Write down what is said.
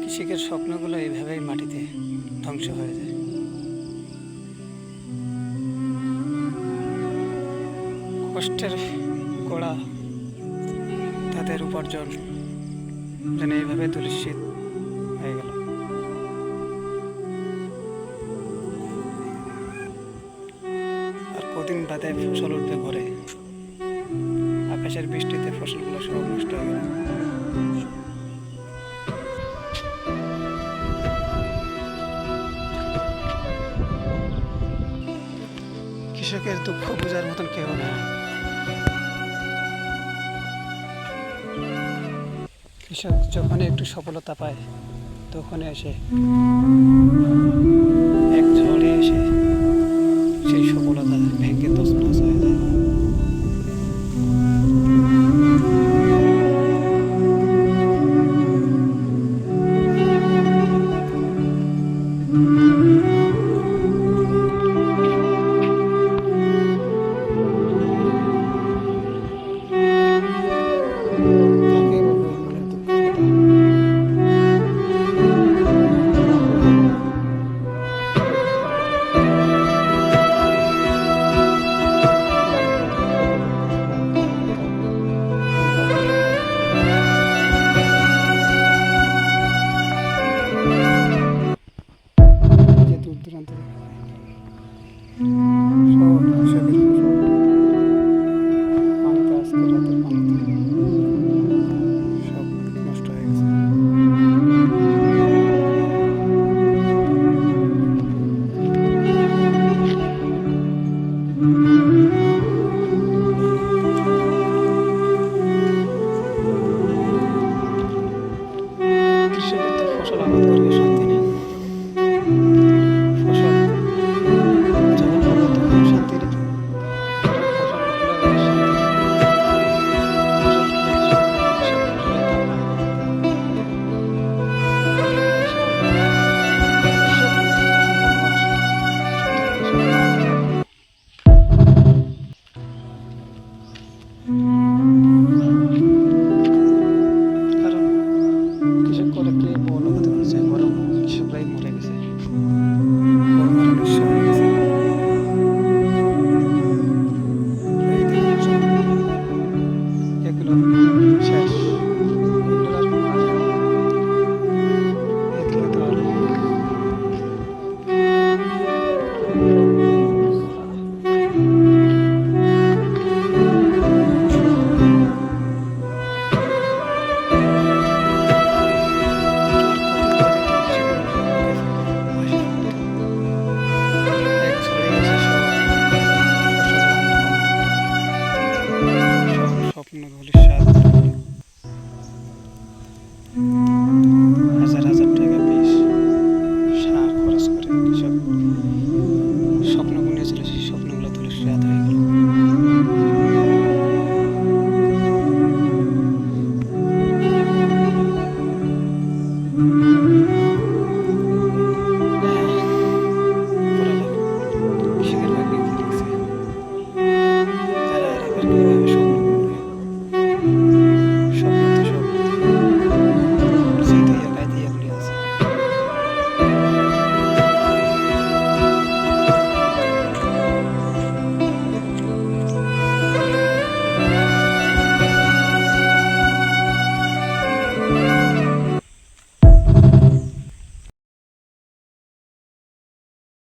কৃষকের স্বপ্নগুলো এইভাবেই মাটিতে ধ্বংস হয়ে যায়। কষ্টের গোড়া তাদের উপার্জন যেন এইভাবে দুলিশ্চিত হয়ে গেল। আর কদিন বাদে ফসল উঠবে ঘরে। আকাশের বৃষ্টিতে ফসলগুলো সব কৃষকের দুঃখ বোঝার মতন কেউ না কৃষক যখন একটু সফলতা পায় তখন এসে ফসল আবাদ Mm-hmm. স্বপ্ন ভবিষ্যৎ